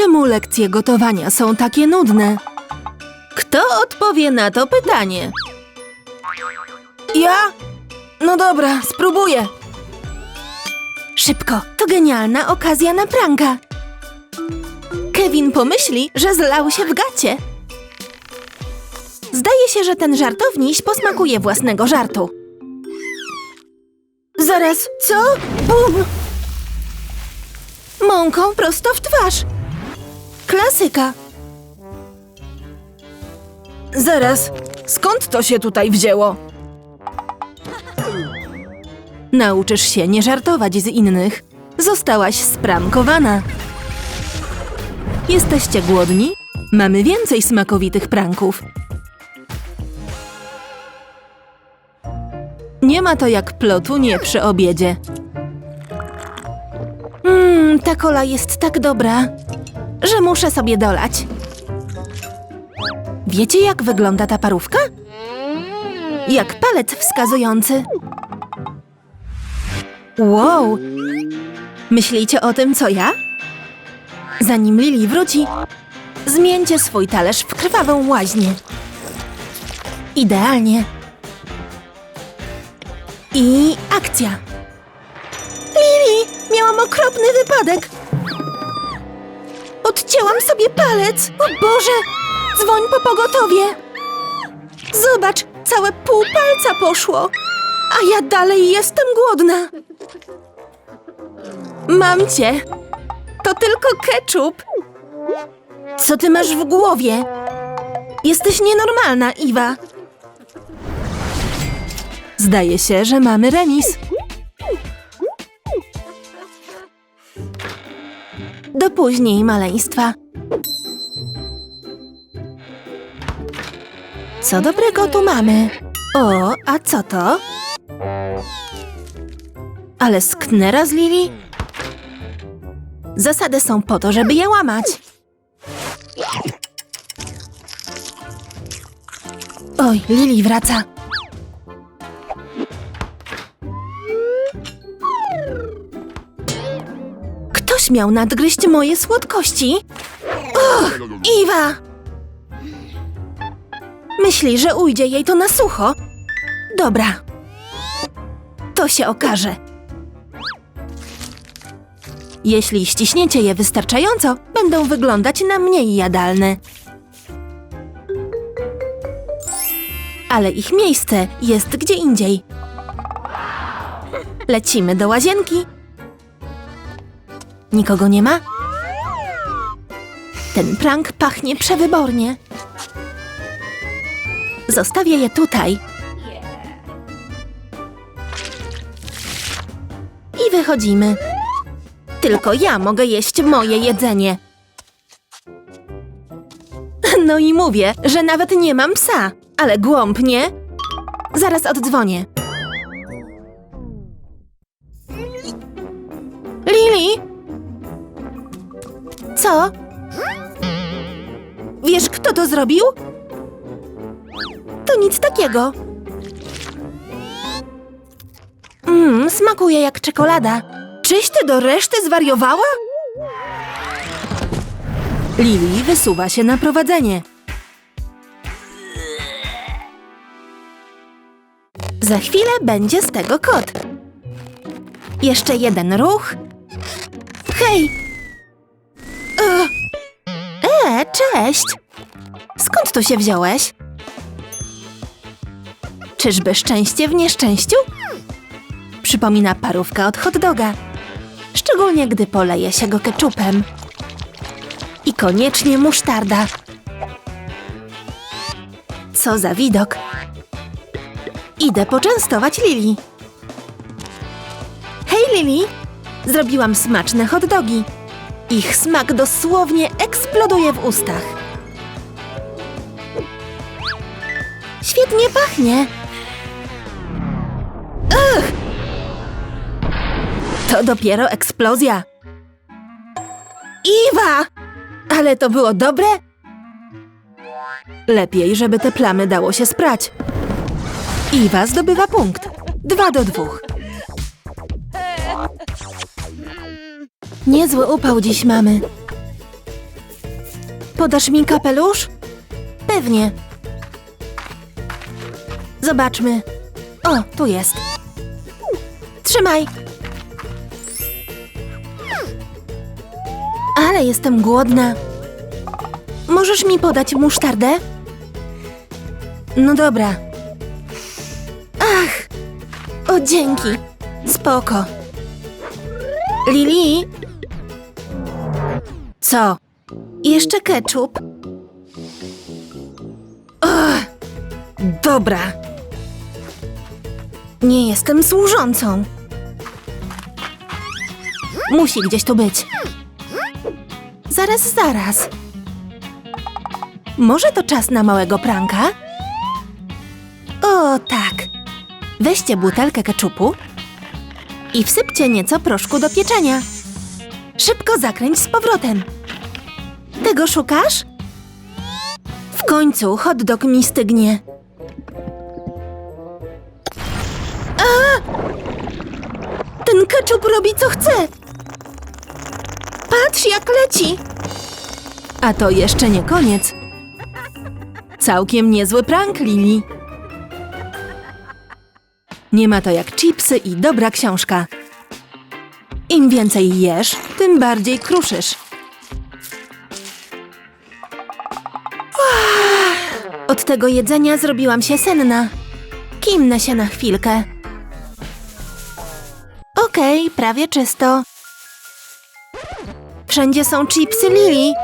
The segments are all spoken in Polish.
Czemu lekcje gotowania są takie nudne? Kto odpowie na to pytanie? Ja? No dobra, spróbuję. Szybko, to genialna okazja na pranka. Kevin pomyśli, że zlał się w gacie. Zdaje się, że ten żartowniś posmakuje własnego żartu. Zaraz, co? Bum! Mąką prosto w twarz. Klasyka. Zaraz, skąd to się tutaj wzięło? Nauczysz się nie żartować z innych. Zostałaś sprankowana. Jesteście głodni? Mamy więcej smakowitych pranków. Nie ma to jak plotu nie przy obiedzie. Mmm, ta kola jest tak dobra, że muszę sobie dolać. Wiecie, jak wygląda ta parówka? Jak palec wskazujący. Wow! Myślicie o tym, co ja? Zanim Lili wróci, zmieńcie swój talerz w krwawą łaźnię. Idealnie. I akcja. Lili, miałam okropny wypadek. Odcięłam sobie palec. O Boże, dzwoń po pogotowie. Zobacz, całe pół palca poszło. A ja dalej jestem głodna. Mam cię. To tylko ketchup. Co ty masz w głowie? Jesteś nienormalna, Iwa. Zdaje się, że mamy remis. Do później, maleństwa. Co dobrego tu mamy? O, a co to? Ale sknera z Lili? Zasady są po to, żeby je łamać. Oj, Lili wraca. Miał nadgryźć moje słodkości. Och, Iwa! Myśli, że ujdzie jej to na sucho? Dobra. To się okaże. Jeśli ściśniecie je wystarczająco, będą wyglądać na mniej jadalne. Ale ich miejsce jest gdzie indziej. Lecimy do łazienki. Nikogo nie ma? Ten prank pachnie przewybornie. Zostawię je tutaj. I wychodzimy. Tylko ja mogę jeść moje jedzenie. No i mówię, że nawet nie mam psa, ale głąb, nie? Zaraz oddzwonię. Lili? Co? Wiesz, kto to zrobił? To nic takiego. Mmm, smakuje jak czekolada. Czyś ty do reszty zwariowała? Lili wysuwa się na prowadzenie. Za chwilę będzie z tego kot. Jeszcze jeden ruch. Hej! E, cześć! Skąd tu się wziąłeś? Czyżby szczęście w nieszczęściu? Przypomina parówka od hot doga. Szczególnie gdy poleje się go keczupem. I koniecznie musztarda. Co za widok. Idę poczęstować Lili. Hej Lili! Zrobiłam smaczne hot dogi. Ich smak dosłownie eksploduje w ustach. Świetnie pachnie. Ugh! To dopiero eksplozja. Iwa! Ale to było dobre? Lepiej, żeby te plamy dało się sprać. Iwa zdobywa punkt. Dwa do dwóch. Niezły upał dziś mamy. Podasz mi kapelusz? Pewnie. Zobaczmy. O, tu jest. Trzymaj. Ale jestem głodna. Możesz mi podać musztardę? No dobra. Ach! O, dzięki. Spoko. Lili? Co? Jeszcze ketchup? Ugh, dobra. Nie jestem służącą. Musi gdzieś tu być. Zaraz, zaraz. Może to czas na małego pranka? O, tak. Weźcie butelkę keczupu i wsypcie nieco proszku do pieczenia. Szybko zakręć z powrotem. Tego szukasz? W końcu hot dog mi stygnie. A! Ten ketchup robi co chce. Patrz jak leci. A to jeszcze nie koniec. Całkiem niezły prank, Lili. Nie ma to jak chipsy i dobra książka. Im więcej jesz, tym bardziej kruszysz. Od tego jedzenia zrobiłam się senna. Kimnę się na chwilkę. Okej, prawie czysto. Wszędzie są chipsy Lili.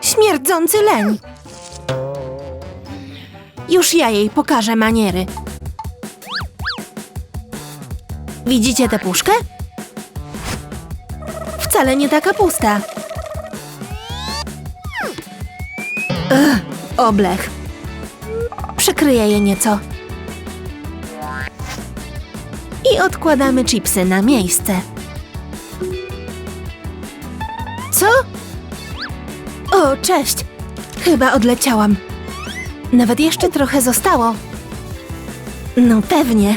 Śmierdzący leń. Już ja jej pokażę maniery. Widzicie tę puszkę? Wcale nie taka pusta. Ugh, oblech. Przykryję je nieco. I odkładamy chipsy na miejsce. Co? O, cześć. Chyba odleciałam. Nawet jeszcze trochę zostało. No pewnie.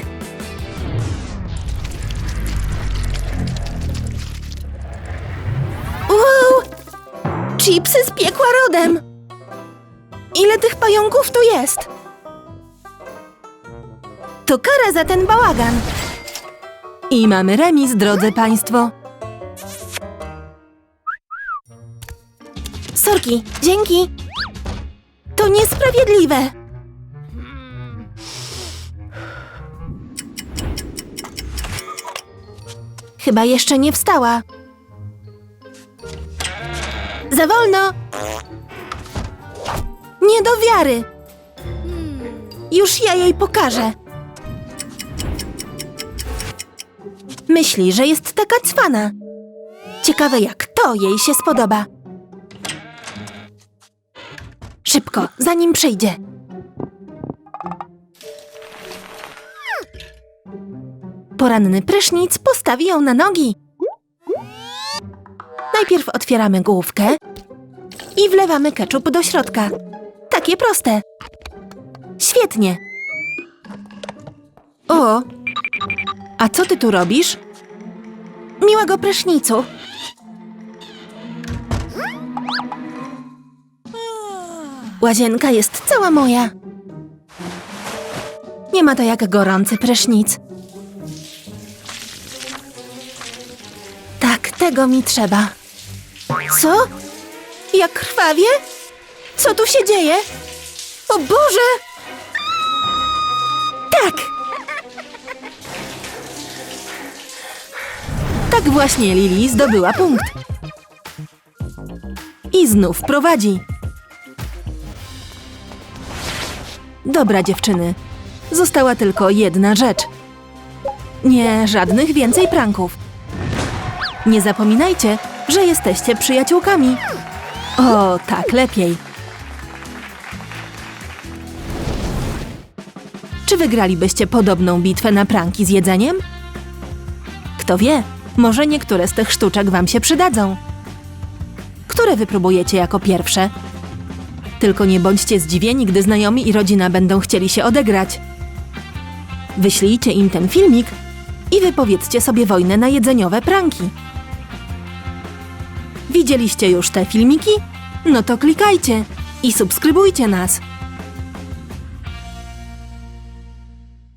Chipsy z piekła rodem! Ile tych pająków tu jest? To kara za ten bałagan. I mamy remis, drodzy państwo. Sorki, dzięki. To niesprawiedliwe. Chyba jeszcze nie wstała. Za wolno! Nie do wiary! Już ja jej pokażę. Myśli, że jest taka cwana. Ciekawe, jak to jej się spodoba. Szybko, zanim przyjdzie. Poranny prysznic postawi ją na nogi. Najpierw otwieramy główkę i wlewamy ketchup do środka. Takie proste. Świetnie. O, a co ty tu robisz? Miłego prysznicu. Łazienka jest cała moja. Nie ma to jak gorący prysznic. Tak, tego mi trzeba. Co? Jak krwawie? Co tu się dzieje? O Boże! Tak! Tak właśnie Lili zdobyła punkt. I znów prowadzi. Dobra, dziewczyny. Została tylko jedna rzecz. Nie, żadnych więcej pranków. Nie zapominajcie, że jesteście przyjaciółkami. O, tak lepiej. Czy wygralibyście podobną bitwę na pranki z jedzeniem? Kto wie, może niektóre z tych sztuczek wam się przydadzą. Które wypróbujecie jako pierwsze? Tylko nie bądźcie zdziwieni, gdy znajomi i rodzina będą chcieli się odegrać. Wyślijcie im ten filmik i wypowiedzcie sobie wojnę na jedzeniowe pranki. Widzieliście już te filmiki? No to klikajcie i subskrybujcie nas.